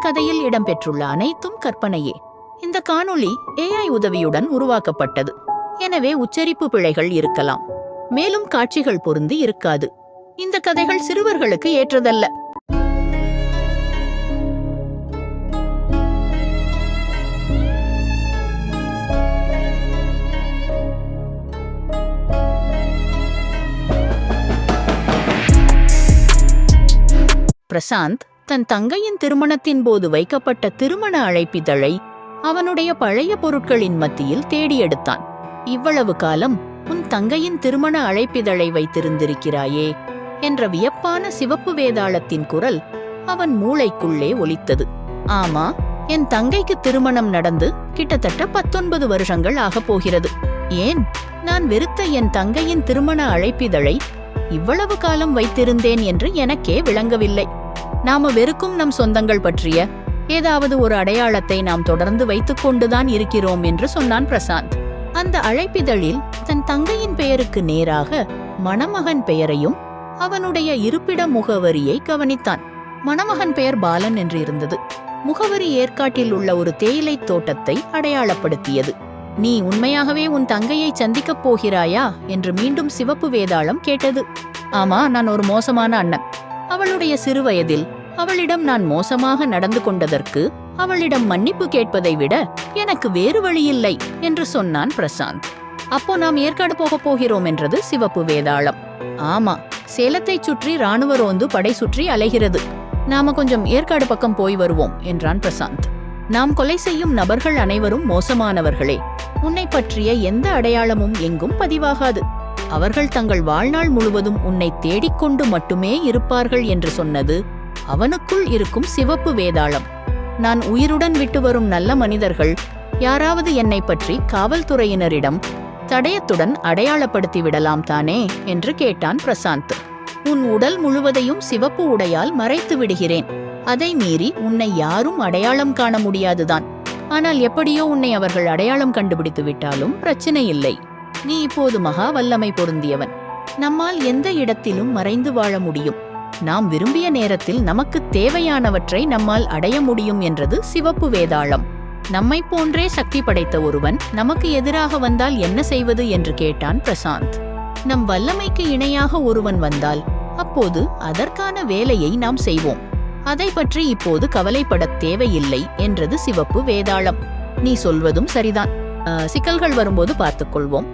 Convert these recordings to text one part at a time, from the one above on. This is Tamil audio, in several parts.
கதையில் இடம்பெற்றுள்ள அனைத்தும் கற்பனையே. இந்த காணொளி ஏஐ உதவியுடன் உருவாக்கப்பட்டது. எனவே உச்சரிப்பு பிழைகள் இருக்கலாம். மேலும் காட்சிகள் பொருந்தி இருக்காது. இந்த கதைகள் சிறுவர்களுக்கு ஏற்றதல்ல. பிரசாந்த் தன் தங்கையின் திருமணத்தின் போது வைக்கப்பட்ட திருமண அழைப்பிதழை அவனுடைய பழைய பொருட்களின் மத்தியில் தேடி எடுத்தான் இவ்வளவு காலம் உன் தங்கையின் திருமண அழைப்பிதழை வைத்திருந்திருக்கிறாயே என்ற வியப்பான சிவப்பு வேதாளத்தின் குரல் அவன் மூளைக்குள்ளே ஒலித்தது. ஆமா என் தங்கைக்கு திருமணம் நடந்து கிட்டத்தட்ட பத்தொன்பது வருஷங்கள் ஆகப் போகிறது. ஏன்? நான் வெறுத்த என் தங்கையின் திருமண அழைப்பிதழை இவ்வளவு காலம் வைத்திருந்தேன் என்று எனக்கே விளங்கவில்லை. நாம வெறுக்கும் நம் சொந்தங்கள் பற்றிய ஏதாவது ஒரு அடையாளத்தை நாம் தொடர்ந்து வைத்துக் கொண்டுதான் இருக்கிறோம் என்று சொன்னான் பிரசாந்த். அந்த அழைப்பிதழில் தன் தங்கையின் பெயருக்கு நேராக மணமகன் பெயரையும் அவனுடைய இருப்பிட முகவரியை கவனித்தான். மணமகன் பெயர் பாலன் என்று இருந்தது. முகவரி ஏற்காட்டில் உள்ள ஒரு தேயிலைத் தோட்டத்தை அடையாளப்படுத்தியது. நீ உண்மையாகவே உன் தங்கையை சந்திக்கப் போகிறாயா? என்று மீண்டும் சிவப்பு வேதாளம் கேட்டது. ஆமா நான் ஒரு மோசமான அண்ணன். அவளுடைய சிறுவயதில் அவளிடம் நான் மோசமாக நடந்து கொண்டதற்கு அவளிடம் மன்னிப்பு கேட்பதை விட எனக்கு வேறு வழியில்லை என்று சொன்னான் பிரசாந்த். அப்போ நாம் ஏற்காடு போகப் போகிறோம் என்றது சிவப்பு வேதாளம். ஆமா சேலத்தைச் சுற்றி ராணுவ ரோந்து படை சுற்றி அலைகிறது. நாம கொஞ்சம் ஏற்காடு பக்கம் போய் வருவோம் என்றான் பிரசாந்த். நாம் கொலை செய்யும் நபர்கள் அனைவரும் மோசமானவர்களே. உன்னை பற்றிய எந்த அடையாளமும் எங்கும் பதிவாகாது. அவர்கள் தங்கள் வாழ்நாள் முழுவதும் உன்னை தேடிக்கொண்டு மட்டுமே இருப்பார்கள் என்று சொன்னது அவனுக்குள் இருக்கும் சிவப்பு வேதாளம். நான் உயிருடன் விட்டு வரும் நல்ல மனிதர்கள் யாராவது என்னை பற்றி காவல்துறையினரிடம் தடயத்துடன் அடையாளப்படுத்தி விடலாம் தானே என்று கேட்டான் பிரசாந்த். உன் உடல் முழுவதையும் சிவப்பு உடையால் மறைத்து விடுகிறேன். அதை மீறி உன்னை யாரும் அடையாளம் காண முடியாதுதான். ஆனால் எப்படியோ உன்னை அவர்கள் அடையாளம் கண்டுபிடித்து விட்டாலும் பிரச்சனை இல்லை. நீ இப்போது மகா வல்லமை பொருந்தியவன். நம்மால் எந்த இடத்திலும் மறைந்து வாழ முடியும். நாம் விரும்பிய நேரத்தில் நமக்கு தேவையானவற்றை நம்மால் அடைய முடியும் என்றது சிவப்பு வேதாளம். நம்மை போன்றே சக்தி படைத்த ஒருவன் நமக்கு எதிராக வந்தால் என்ன செய்வது என்று கேட்டான் பிரசாந்த். நம் வல்லமைக்கு இணையாக ஒருவன் வந்தால் அப்போது அதற்கான வேலையை நாம் செய்வோம். அதை பற்றி இப்போது கவலைப்படத் தேவையில்லை என்றது சிவப்பு வேதாளம். நீ சொல்வதும் சரிதான். சிக்கல்கள் வரும்போது பார்த்துக்கொள்வோம்.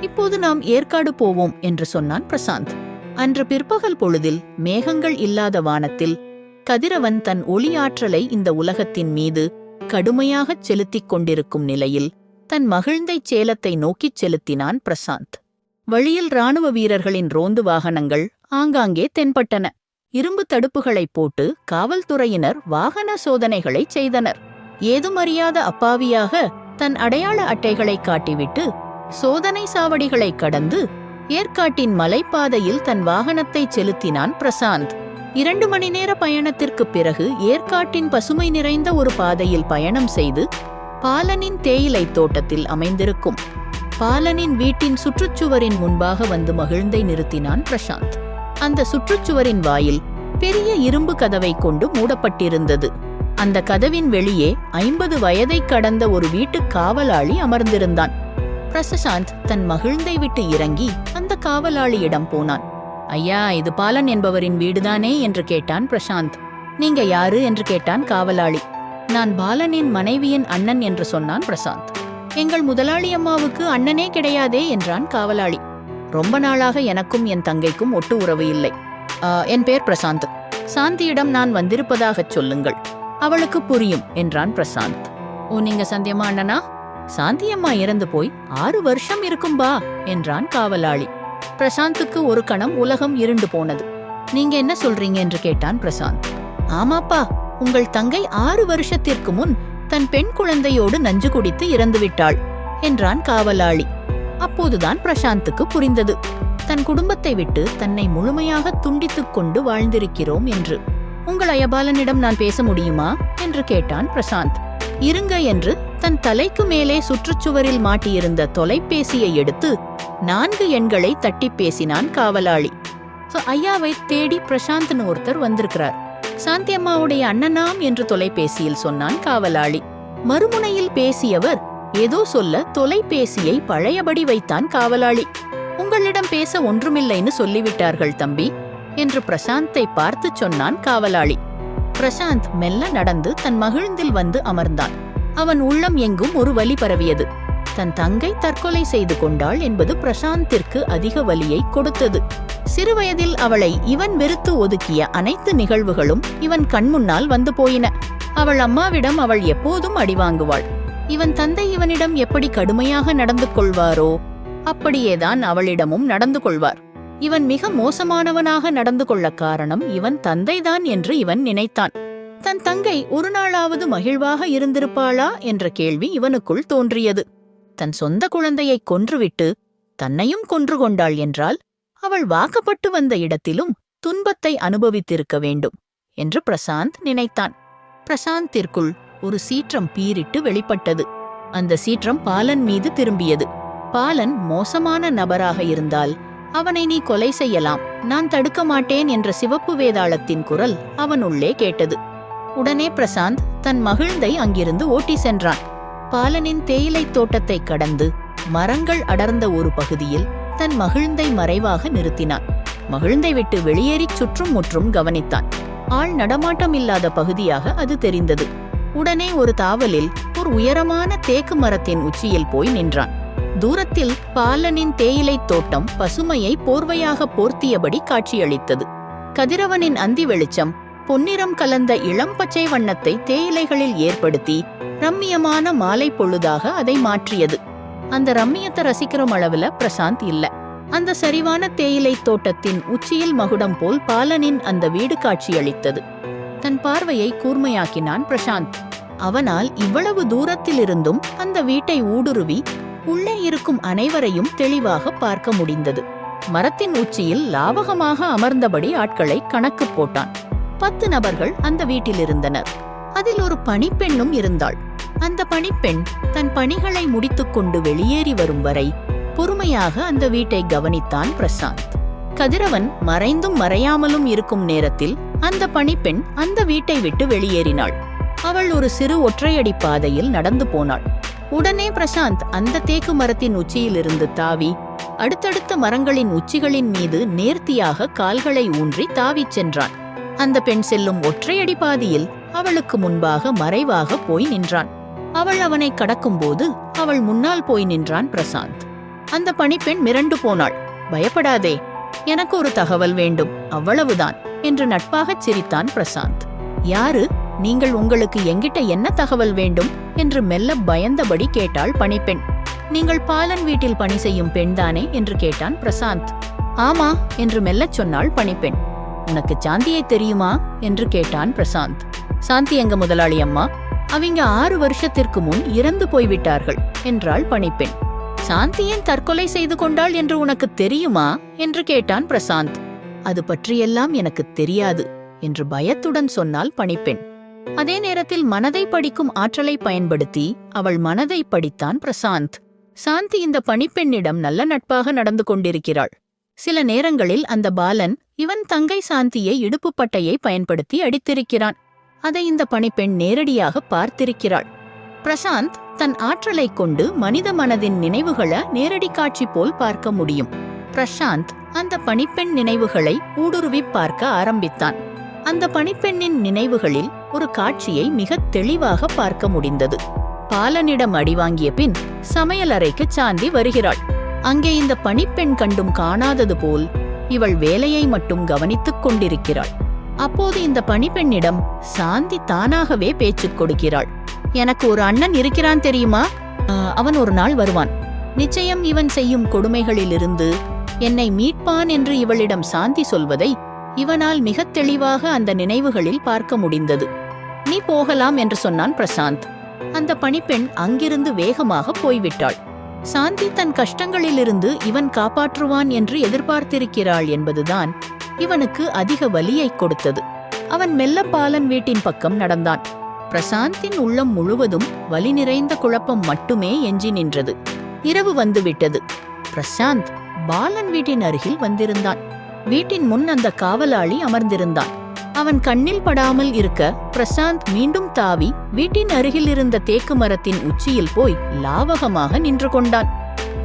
இப்போது நாம் ஏற்காடு போவோம் என்று சொன்னான் பிரசாந்த். அன்று பிற்பகல் பொழுதில் மேகங்கள் இல்லாத வானத்தில் கதிரவன் தன் ஒளி ஆற்றலை இந்த உலகத்தின் மீது கடுமையாகச் செலுத்திக் கொண்டிருக்கும் நிலையில் தன் மகிழ்ந்தை சேலத்தை நோக்கிச் செலுத்தினான் பிரசாந்த். வழியில் ராணுவ வீரர்களின் ரோந்து வாகனங்கள் ஆங்காங்கே தென்பட்டன. இரும்பு தடுப்புகளைப் போட்டு காவல்துறையினர் வாகன சோதனைகளைச் செய்தனர். ஏதுமறியாத அப்பாவியாக தன் அடையாள அட்டைகளைக் காட்டிவிட்டு சோதனை சாவடிகளை கடந்து ஏற்காட்டின் மலைப்பாதையில் தன் வாகனத்தை செலுத்தினான் பிரசாந்த். இரண்டு மணி நேர பயணத்திற்குப் பிறகு ஏற்காட்டின் பசுமை நிறைந்த ஒரு பாதையில் பயணம் செய்து பாலனின் தேயிலைத் தோட்டத்தில் அமைந்திருக்கும். பாலனின் வீட்டின் சுற்றுச்சுவரின் முன்பாக வந்து மகிழ்ந்தை நிறுத்தினான் பிரசாந்த். அந்த சுற்றுச்சுவரின் வாயில் பெரிய இரும்பு கதவை கொண்டு மூடப்பட்டிருந்தது. அந்த கதவின் வெளியே ஐம்பது வயதை கடந்த ஒரு வீட்டுக் காவலாளி அமர்ந்திருந்தான். பிரசசாந்த் தன் மகிழ்ந்தை விட்டு இறங்கி அந்த காவலாளியிடம் போனான். ஐயா இது பாலன் என்பவரின் வீடுதானே? என்று கேட்டான் பிரசாந்த். நீங்க யாரு? என்று கேட்டான் காவலாளி. நான் பாலனின் மனைவியின் அண்ணன் என்று சொன்னான் பிரசாந்த். எங்கள் முதலாளி அம்மாவுக்கு அண்ணனே கிடையாதே என்றான் காவலாளி. ரொம்ப நாளாக எனக்கும் என் தங்கைக்கும் ஒட்டு உறவு இல்லை. என் பேர் பிரசாந்த். சாந்தியிடம் நான் வந்திருப்பதாகச் சொல்லுங்கள். அவளுக்கு புரியும் என்றான் பிரசாந்த். ஓ நீங்க சந்தியம்மா அண்ணனா? சாந்தியம்மா இறந்து போய் ஆறு வருஷம் இருக்கும்பா என்றான் காவலாளி. பிரசாந்துக்கு ஒரு கணம் உலகம் இருண்டு போனது. நீங்க என்ன சொல்றீங்க? என்று கேட்டான் பிரசாந்த். ஆமாப்பா உங்கள் தங்கை ஆறு வருஷத்திற்கு முன் தன் பெண் குழந்தையோடு நஞ்சு குடித்து இறந்துவிட்டாள் என்றான் காவலாளி. அப்போதுதான் பிரசாந்துக்கு புரிந்தது. தன் குடும்பத்தை விட்டு தன்னை முழுமையாக துண்டித்துக் கொண்டு வாழ்ந்திருக்கிறோம் என்று. உங்கள் அயபாலனிடம் நான் பேச முடியுமா? என்று கேட்டான் பிரசாந்த். இருங்க என்று தன் தலைக்கு மேலே சுற்றுச்சுவரில் மாட்டியிருந்த தொலைபேசியை எடுத்து நான்கு எண்களை தட்டி பேசினான் காவலாளி. So, ஐயாவை தேடி பிரசாந்த்னு ஒருத்தர் வந்திருக்கிறார். சாந்தி அம்மாவுடைய அண்ணனாம் என்று தொலைபேசியில் சொன்னான் காவலாளி. மறுமுனையில் பேசியவர் ஏதோ சொல்ல தொலைபேசியை பழையபடி வைத்தான் காவலாளி. உங்களிடம் பேச ஒன்றுமில்லைன்னு சொல்லிவிட்டார்கள் தம்பி என்று பிரசாந்தை பார்த்து சொன்னான் காவலாளி. பிரசாந்த் மெல்ல நடந்து தன் மகிழ்ந்தில் வந்து அமர்ந்தான். அவன் உள்ளம் எங்கும் ஒரு வலி பரவியது. தன் தங்கை தற்கொலை செய்து கொண்டாள் என்பது பிரசாந்திற்கு அதிக வலியை கொடுத்தது. சிறுவயதில் அவளை இவன் வெறுத்து ஒதுக்கிய அனைத்து நிகழ்வுகளும் இவன் கண்முன்னால் வந்து போயின. அவள் அம்மாவிடம் அவள் எப்போதும் அடிவாங்குவாள் இவன் தந்தை இவனிடம் எப்படி கடுமையாக நடந்து கொள்வாரோ அப்படியேதான் அவளிடமும் நடந்து கொள்வார். இவன் மிக மோசமானவனாக நடந்து கொள்ள காரணம் இவன் தந்தைதான் என்று இவன் நினைத்தான். தன் தங்கை ஒரு நாளாவது மகிழ்வாக இருந்திருப்பாளா என்ற கேள்வி இவனுக்குள் தோன்றியது. தன் சொந்த குழந்தையை கொன்றுவிட்டு தன்னையும் கொன்று கொண்டாள் என்றால் அவள் வாக்கப்பட்டு வந்த இடத்திலும் துன்பத்தை அனுபவித்திருக்க வேண்டும் என்று பிரசாந்த் நினைத்தான். பிரசாந்திற்குள் ஒரு சீற்றம் பீரிட்டு வெளிப்பட்டது. அந்த சீற்றம் பாலன் மீது திரும்பியது. பாலன் மோசமான நபராக இருந்தால் அவனை நீ கொலை செய்யலாம் நான் தடுக்க மாட்டேன் என்ற சிவப்பு வேதாளத்தின் குரல் அவன் உள்ளே கேட்டது. உடனே பிரசாந்த் தன் மகிழ்ந்தை அங்கிருந்து ஓட்டி சென்றான். பாலனின் தேயிலைத் தோட்டத்தை கடந்து மரங்கள் அடர்ந்த ஒரு பகுதியில் தன் மகிழ்ந்தை மறைவாக நிறுத்தினான். மகிழ்ந்தை விட்டு வெளியேறிச் சுற்றும் முற்றும் கவனித்தான். ஆள் நடமாட்டம் இல்லாத பகுதியாக அது தெரிந்தது. உடனே ஒரு தாவலில் ஒரு உயரமான தேக்கு மரத்தின் உச்சியில் போய் நின்றான். தூரத்தில் பாலனின் தேயிலைத் தோட்டம் பசுமையை போர்வையாக போர்த்தியபடி காட்சியளித்தது. கதிரவனின் அந்தி வெளிச்சம் பொன்னிறம் கலந்த இளம் பச்சை வண்ணத்தை தேயிலைகளில் ஏற்படுத்தி ரம்மியமான மாலை பொழுதாக அதை மாற்றியது. அந்த ரம்மியத்தை ரசிக்கிற அளவுல பிரசாந்த் இல்ல. அந்த சரிவான தேயிலை தோட்டத்தின் உச்சியில் மகுடம் போல் பாலனின் அந்த வீடு காட்சியளித்தது. தன் பார்வையை கூர்மையாக்கினான் பிரசாந்த். அவனால் இவ்வளவு தூரத்திலிருந்தும் அந்த வீட்டை ஊடுருவி உள்ளே இருக்கும் அனைவரையும் தெளிவாக பார்க்க முடிந்தது. மரத்தின் உச்சியில் லாவகமாக அமர்ந்தபடி ஆட்களை கணக்கு போட்டான். பத்து நபர்கள் அந்த வீட்டில் இருந்தனர் அதில் ஒரு பணிப்பெண்ணும் இருந்தாள். அந்த பணிப்பெண் தன் பணிகளை முடித்துக்கொண்டு வெளியேறி வரும் வரை பொறுமையாக அந்த வீட்டை கவனித்தான் பிரசாந்த். கதிரவன் மறைந்தும் மறையாமலும் இருக்கும் நேரத்தில் அந்த பணிப்பெண் அந்த வீட்டை விட்டு வெளியேறினாள். அவள் ஒரு சிறு ஒற்றையடி பாதையில் நடந்து போனாள். உடனே பிரசாந்த் அந்த தேக்கு மரத்தின் உச்சியிலிருந்து தாவி அடுத்தடுத்த மரங்களின் உச்சிகளின் மீது நேர்த்தியாக கால்களை ஊன்றி தாவிச் சென்றான். அந்த பெண் செல்லும் ஒற்றையடி பாதியில் அவளுக்கு முன்பாக மறைவாக போய் நின்றான். அவள் அவனை கடக்கும்போது அவள் முன்னால் போய் நின்றான் பிரசாந்த். அந்த பணிப்பெண் மிரண்டு போனாள். பயப்படாதே எனக்கு ஒரு தகவல் வேண்டும் அவ்வளவுதான் என்று நட்பாகச் சிரித்தான் பிரசாந்த். யாரு நீங்கள் உங்களுக்கு எங்கிட்ட என்ன தகவல் வேண்டும் என்று மெல்ல பயந்தபடி கேட்டாள் பணிப்பெண். நீங்கள் பாலன் வீட்டில் பணி செய்யும் பெண்தானே என்று கேட்டான் பிரசாந்த். ஆமா என்று மெல்லச் சொன்னாள் பணிப்பெண். உனக்கு சாந்தியை தெரியுமா? என்று கேட்டான் பிரசாந்த். சாந்தி எங்க முதலாளி அம்மா? அவங்க ஆறு வருஷத்திற்கு முன் இறந்து போய்விட்டார்கள் என்றாள் பணிப்பெண். சாந்தியன் தற்கொலை செய்து கொண்டாள் என்று உனக்கு தெரியுமா? என்று கேட்டான் பிரசாந்த். அது பற்றியெல்லாம் எனக்கு தெரியாது என்று பயத்துடன் சொன்னாள் பணிப்பெண். அதே நேரத்தில் மனதை படிக்கும் ஆற்றலை பயன்படுத்தி அவள் மனதை படித்தான் பிரசாந்த். சாந்தி இந்த பணிப்பெண்ணிடம் நல்ல நட்பாக நடந்து கொண்டிருக்கிறாள். சில நேரங்களில் அந்த பாலன் இவன் தங்கை சாந்தியை இடுப்பு பட்டையை பயன்படுத்தி அடித்திருக்கிறான். அதை இந்த பணிப்பெண் நேரடியாக பார்த்திருக்கிறாள். பிரசாந்த் தன் ஆற்றலைக் கொண்டு மனித மனதின் நினைவுகளை நேரடி காட்சி போல் பார்க்க முடியும். பிரசாந்த் அந்த பணிப்பெண் நினைவுகளை ஊடுருவி பார்க்க ஆரம்பித்தான். அந்த பணிப்பெண்ணின் நினைவுகளில் ஒரு காட்சியை மிக தெளிவாக பார்க்க முடிந்தது. பாலனிடம் அடிவாங்கிய பின் சமையலறைக்கு சாந்தி வருகிறாள். அங்கே இந்த பணிப்பெண் கண்டும் காணாதது போல் இவள் வேலையை மட்டும் கவனித்துக் கொண்டிருக்கிறாள். அப்போது இந்த பணிப்பெண்ணிடம் சாந்தி தானாகவே பேச்சுக் கொடுக்கிறாள். எனக்கு ஒரு அண்ணன் இருக்கிறான் தெரியுமா? அவன் ஒரு நாள் வருவான். நிச்சயம் இவன் செய்யும் கொடுமைகளிலிருந்து என்னை மீட்பான் என்று இவளிடம் சாந்தி சொல்வதை இவனால் மிகத் தெளிவாக அந்த நினைவுகளில் பார்க்க முடிந்தது. நீ போகலாம் என்று சொன்னான் பிரசாந்த். அந்த பணிப்பெண் அங்கிருந்து வேகமாக போய்விட்டாள். சாந்தி தன் கஷ்டங்களிலிருந்து இவன் காப்பாற்றுவான் என்று எதிர்பார்த்திருக்கிறாள் என்பதுதான் இவனுக்கு அதிக வலியைக் கொடுத்தது. அவன் மெல்ல பாலன் வீட்டின் பக்கம் நடந்தான். பிரசாந்தின் உள்ளம் முழுவதும் வலி நிறைந்த குழப்பம் மட்டுமே எஞ்சி நின்றது. இரவு வந்துவிட்டது. பிரசாந்த் பாலன் வீட்டின் அருகில் வந்திருந்தான். வீட்டின் முன் அந்த காவலாளி அமர்ந்திருந்தான். அவன் கண்ணில் படாமல் இருக்க பிரசாந்த் மீண்டும் தாவி வீட்டின் அருகில் இருந்த தேக்கு மரத்தின் உச்சியில் போய் லாவகமாக நின்று கொண்டான்.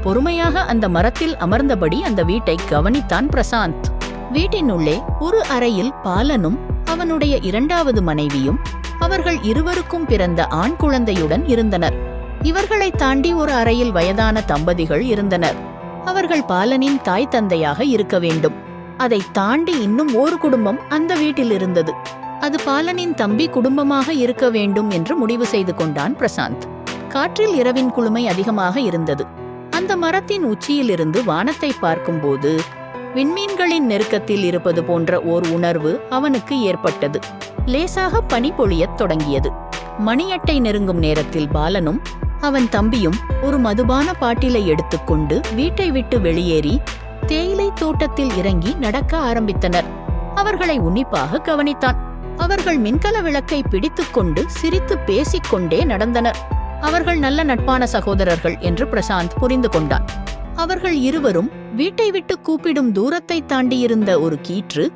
பொறுமையாக அந்த மரத்தில் அமர்ந்தபடி அந்த வீட்டை கவனித்தான் பிரசாந்த். வீட்டின் உள்ளே ஒரு அறையில் பாலனும் அவனுடைய இரண்டாவது மனைவியும் அவர்கள் இருவருக்கும் பிறந்த ஆண் குழந்தையுடன் இருந்தனர். இவர்களை தாண்டி ஒரு அறையில் வயதான தம்பதிகள் இருந்தனர். அவர்கள் பாலனின் தாய் தந்தையாக இருக்க வேண்டும். அதை தாண்டி இன்னும் ஒரு குடும்பம் அந்த வீட்டில் இருந்தது. அது பாலனின் தம்பி குடும்பமாக இருக்க வேண்டும் என்று முடிவு செய்து கொண்டான் பிரசாந்த். காற்றில் இரவின் குளுமை அதிகமாக இருந்தது. அந்த மரத்தின் உச்சியிலிருந்து வானத்தை பார்க்கும்போது விண்மீன்களின் நெருக்கத்தில் இருப்பது போன்ற ஓர் உணர்வு அவனுக்கு ஏற்பட்டது. லேசாக பனி பொழியத் தொடங்கியது. மணியட்டை நெருங்கும் நேரத்தில் பாலனும் அவன் தம்பியும் ஒரு மதுபான பாட்டிலை எடுத்துக்கொண்டு வீட்டை விட்டு வெளியேறி தேயிலை தோட்டத்தில் இறங்கி நடக்க ஆரம்பித்தனர். அவர்களை உன்னிப்பாக கவனித்தான். அவர்கள் மின்கல விளக்கை பிடித்துக்கொண்டு சிரித்து பேசிக்கொண்டே நடந்தனர். அவர்கள் நல்ல நட்பான சகோதரர்கள் என்று பிரசாந்த் புரிந்து கொண்டான். அவர்கள் இருவரும் வீட்டை விட்டு கூப்பிடும் தூரத்தை தாண்டியிருந்த ஒரு கீற்று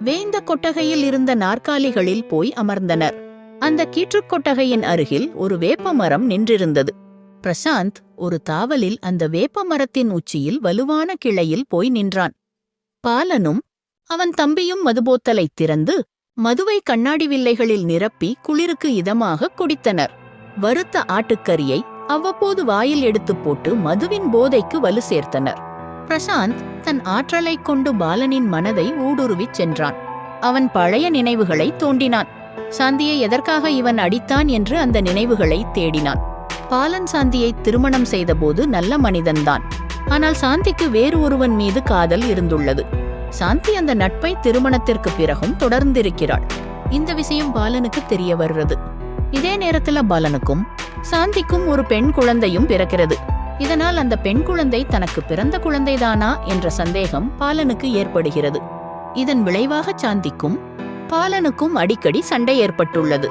வேந்த கொட்டகையில் இருந்த நாற்காலிகளில் போய் அமர்ந்தனர். அந்த கீற்றுக் கொட்டகையின் அருகில் ஒரு வேப்ப மரம் நின்றிருந்தது. பிரசாந்த் ஒரு தாவலில் அந்த வேப்ப மரத்தின் உச்சியில் வலுவான கிளையில் போய் நின்றான். பாலனும் அவன் தம்பியும் மதுபோத்தலை திறந்து மதுவை கண்ணாடி வில்லைகளில் நிரப்பி குளிருக்கு இதமாக குடித்தனர். வறுத்த ஆட்டுக்கறியை அவ்வப்போது வாயில் எடுத்துப் போட்டு மதுவின் போதைக்கு வலு சேர்த்தனர். பிரசாந்த் தன் ஆற்றலைக் கொண்டு பாலனின் மனதை ஊடுருவிச் சென்றான். அவன் பழைய நினைவுகளை தோண்டினான். சாந்தியை எதற்காக இவன் அடித்தான் என்று அந்த நினைவுகளை தேடினான். பாலன் சாந்தியை திருமணம் செய்தபோது நல்ல மனிதன்தான். ஆனால் சாந்திக்கு வேறு ஒருவன் மீது காதல் இருந்துள்ளது. சாந்தி அந்த நட்பை திருமணத்திற்கு பிறகும் தொடர்ந்திருக்கிறாள். இந்த விஷயம் பாலனுக்கு தெரிய வருகிறது இதே நேரத்துல பாலனுக்கும் சாந்திக்கும் ஒரு பெண் குழந்தையும் பிறக்கிறது. இதனால் அந்த பெண் குழந்தை தனக்கு பிறந்த குழந்தைதானா என்ற சந்தேகம் பாலனுக்கு ஏற்படுகிறது. இதன் விளைவாக சாந்திக்கும் பாலனுக்கும் அடிக்கடி சண்டை ஏற்பட்டுள்ளது.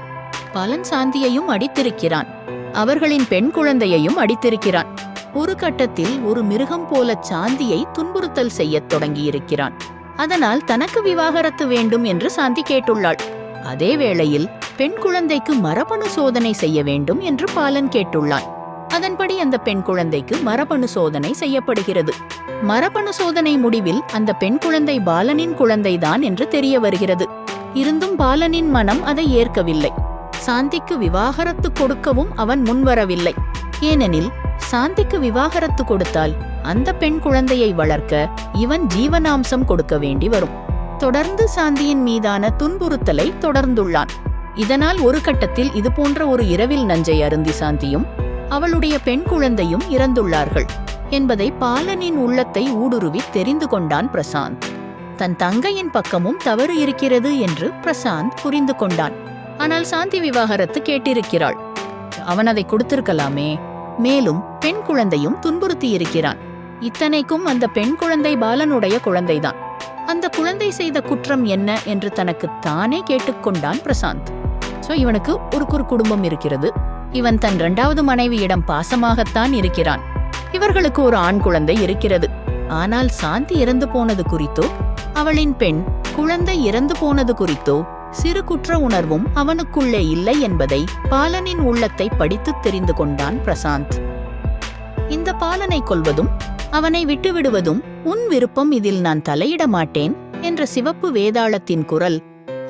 பாலன் சாந்தியையும் அடித்திருக்கிறான். அவர்களின் பெண் குழந்தையையும் அடித்திருக்கிறான். ஒரு கட்டத்தில் ஒரு மிருகம் போல சாந்தியை துன்புறுத்தல் செய்யத் தொடங்கியிருக்கிறான். அதனால் தனக்கு விவாகரத்து வேண்டும் என்று சாந்தி கேட்டுள்ளாள். அதே வேளையில் பெண் குழந்தைக்கு மரபணு சோதனை செய்ய வேண்டும் என்று பாலன் கேட்டுள்ளான். அதன்படி அந்த பெண் குழந்தைக்கு மரபணு சோதனை செய்யப்படுகிறது. மரபணு சோதனை முடிவில் அந்த பெண் குழந்தை பாலனின் குழந்தைதான் என்று தெரிய வருகிறது. இருந்தும் பாலனின் மனம் அதை ஏற்கவில்லை. சாந்திக்கு விவாகரத்து கொடுக்கவும் அவன் முன்வரவில்லை. ஏனெனில் சாந்திக்கு விவாகரத்து கொடுத்தால் அந்த பெண் குழந்தையை வளர்க்க இவன் ஜீவனாம்சம் கொடுக்க வேண்டி வரும். தொடர்ந்து சாந்தியின் மீதான துன்புறுத்தலை தொடர்ந்துள்ளான். இதனால் ஒரு கட்டத்தில் இது போன்ற ஒரு இரவில் நஞ்சை அருந்தி சாந்தியும் அவளுடைய பெண் குழந்தையும் இறந்துள்ளார்கள் என்பதை பாலனின் உள்ளத்தை ஊடுருவி தெரிந்து கொண்டான் பிரசாந்த். தன் தங்கையின் பக்கமும் தவறு இருக்கிறது என்று பிரசாந்த் புரிந்து கொண்டான். ஆனால் சாந்தி விவாகரத்து கேட்டிருக்கிறாள். அவன் அதை கொடுத்திருக்கலாமே. மேலும் பெண் குழந்தையும் துன்புறுத்தி இருக்கிறான் இத்தனைக்கும் அந்த பெண் குழந்தை பாலனுடைய குழந்தைதான். அந்த குழந்தை செய்த குற்றம் என்ன என்று தனக்கு தானே கேட்டுக்கொண்டான் பிரசாந்த். சோ இவனுக்கு ஒரு குறு குடும்பம் இருக்கிறது. இவன் தன் இரண்டாவது மனைவியிடம் பாசமாகத்தான் இருக்கிறான். இவர்களுக்கு ஒரு ஆண் குழந்தை இருக்கிறது. ஆனால் சாந்தி இறந்து போனது குறித்தோ? அவளின் பெண் குழந்தை இறந்து போனது குறித்தோ? சிறு குற்ற உணர்வும் அவனுக்குள்ளே இல்லை என்பதை பாலனின் உள்ளத்தை படித்து தெரிந்து கொண்டான் பிரசாந்த். இந்த பாலனை கொள்வதும் அவனை விட்டுவிடுவதும் உன் விருப்பம் இதில் நான் தலையிட மாட்டேன் என்ற சிவப்பு வேதாளத்தின் குரல்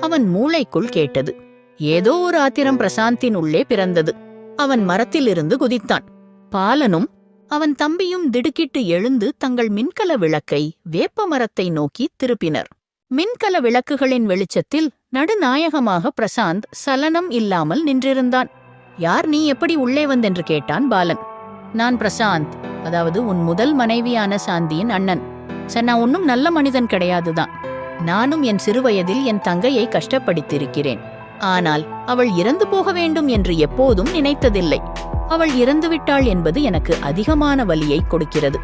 அவன் மூளைக்குள் கேட்டது. ஏதோ ஒரு ஆத்திரம் பிரசாந்தின் உள்ளே பிறந்தது. அவன் மரத்திலிருந்து குதித்தான். பாலனும் அவன் தம்பியும் திடுக்கிட்டு எழுந்து தங்கள் மின்கல விளக்கை வேப்ப மரத்தை நோக்கி திருப்பினர். மின்கல விளக்குகளின் வெளிச்சத்தில் நடுநாயகமாக பிரசாந்த் சலனம் இல்லாமல் நின்றிருந்தான். யார் நீ எப்படி உள்ளே வந்தென்று கேட்டான் பாலன். நான் பிரசாந்த். அதாவது உன் முதல் மனைவியான சாந்தியின் அண்ணன். சார் நான் ஒன்னும் நல்ல மனிதன் கிடையாதுதான். நானும் என் சிறுவயதில் என் தங்கையை கஷ்டப்படுத்தியிருக்கிறேன். ஆனால் அவள் இறந்து போக வேண்டும் என்று எப்போதும் நினைத்ததில்லை. அவள் இறந்துவிட்டாள் என்பது எனக்கு அதிகமான வலியை கொடுக்கிறது.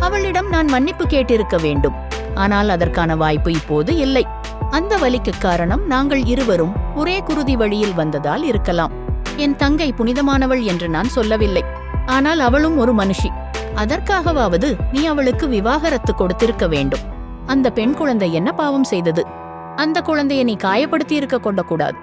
அவளிடம் நான் மன்னிப்பு கேட்டிருக்க வேண்டும். ஆனால் அதற்கான வாய்ப்பு இப்போது இல்லை. அந்த வலிக்கு காரணம் நாங்கள் இருவரும் ஒரே குருதி வழியில் வந்ததால் இருக்கலாம். என் தங்கை புனிதமானவள் என்று நான் சொல்லவில்லை. ஆனால் அவளும் ஒரு மனுஷி. அதற்காகவாவது நீ அவளுக்கு விவாகரத்து கொடுத்திருக்க வேண்டும். அந்த பெண் குழந்தை என்ன பாவம் செய்தது? அந்த குழந்தையை நீ காயப்படுத்தி இருக்க கொண்டக்கூடாது.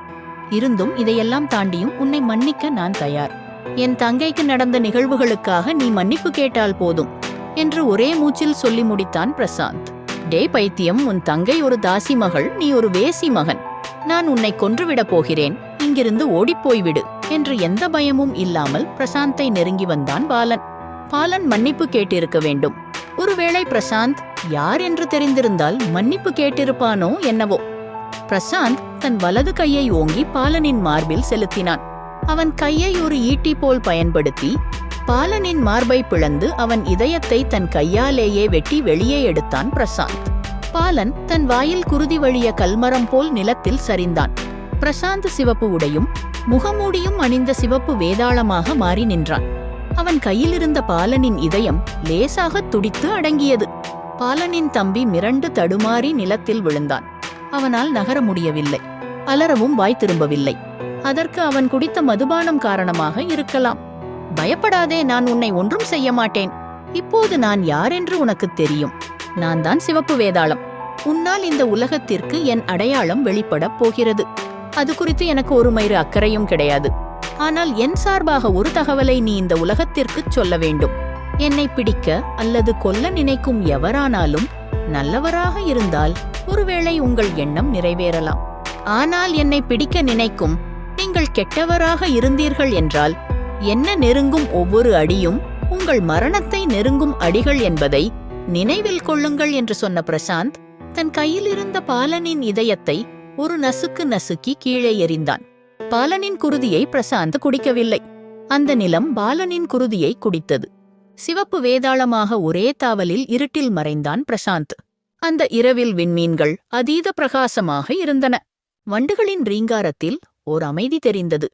இருந்தும் இதையெல்லாம் தாண்டியும் உன்னை மன்னிக்க நான் தயார். என் தங்கைக்கு நடந்த நிகழ்வுகளுக்காக நீ மன்னிப்பு கேட்டால் போதும் என்று ஒரே மூச்சில் சொல்லி முடித்தான் பிரசாந்த். டே பைத்தியம் உன் தங்கை ஒரு தாசி மகள் நீ ஒரு வேசி மகன். நான் உன்னை கொன்றுவிடப் போகிறேன் இங்கிருந்து ஓடிப்போய்விடு என்று எந்த பயமும் இல்லாமல் பிரசாந்தை நெருங்கி வந்தான் பாலன். பாலன் மன்னிப்பு கேட்டிருக்க வேண்டும். ஒருவேளை பிரசாந்த் யார் என்று தெரிந்திருந்தால் மன்னிப்பு கேட்டிருப்பானோ என்னவோ. பிரசாந்த் தன் வலது கையை ஓங்கி பாலனின் மார்பில் செலுத்தினான். அவன் கையை ஒரு ஈட்டி போல் பயன்படுத்தி பாலனின் மார்பை பிளந்து அவன் இதயத்தை தன் கையாலேயே வெட்டி வெளியே எடுத்தான் பிரசாந்த். பாலன் தன் வாயில் குருதி வழிய கல்மரம் போல் நிலத்தில் சரிந்தான். பிரசாந்த் சிவப்பு உடையும் முகமூடியும் அணிந்த சிவப்பு வேதாளமாக மாறி நின்றான். அவன் கையிலிருந்த பாலனின் இதயம் லேசாக துடித்து அடங்கியது. பாலனின் தம்பி மிரண்டு தடுமாறி நிலத்தில் விழுந்தான். அவனால் நகர முடியவில்லை. அலறவும் வாய் திரும்பவில்லை. அதற்கு அவன் குடித்த மதுபானம் காரணமாக இருக்கலாம். பயப்படாதே நான் உன்னை ஒன்றும் செய்ய மாட்டேன். இப்போது நான் யார் என்று உனக்கு தெரியும். நான் தான் சிவப்பு வேதாளம். உன்னால் இந்த உலகத்திற்கு என் அடையாளம் வெளிப்படப் போகிறது. அது குறித்து எனக்கு ஒரு மயிறு அக்கறையும் கிடையாது. ஆனால் என் சார்பாக ஒரு தகவலை நீ இந்த உலகத்திற்குச் சொல்ல வேண்டும். என்னை பிடிக்க அல்லது கொல்ல நினைக்கும் எவரானாலும் நல்லவராக இருந்தால் ஒருவேளை உங்கள் எண்ணம் நிறைவேறலாம். ஆனால் என்னை பிடிக்க நினைக்கும் நீங்கள் கெட்டவராக இருந்தீர்கள் என்றால் என்ன நெருங்கும் ஒவ்வொரு அடியும் உங்கள் மரணத்தை நெருங்கும் அடிகள் என்பதை நினைவில் கொள்ளுங்கள் என்று சொன்ன பிரசாந்த் தன் கையில் இருந்த பாலனின் இதயத்தை ஒரு நசுக்கு நசுக்கி கீழே எறிந்தான். பாலனின் குருதியை பிரசாந்த் குடிக்கவில்லை. அந்த நிலம் பாலனின் குருதியை குடித்தது. சிவப்பு வேதாளமாக ஒரே தாவலில் இருட்டில் மறைந்தான் பிரசாந்த். அந்த இரவில் விண்மீன்கள் அதீத பிரகாசமாக இருந்தன. வண்டுகளின் ரீங்காரத்தில் ஓர் அமைதி தெரிந்தது.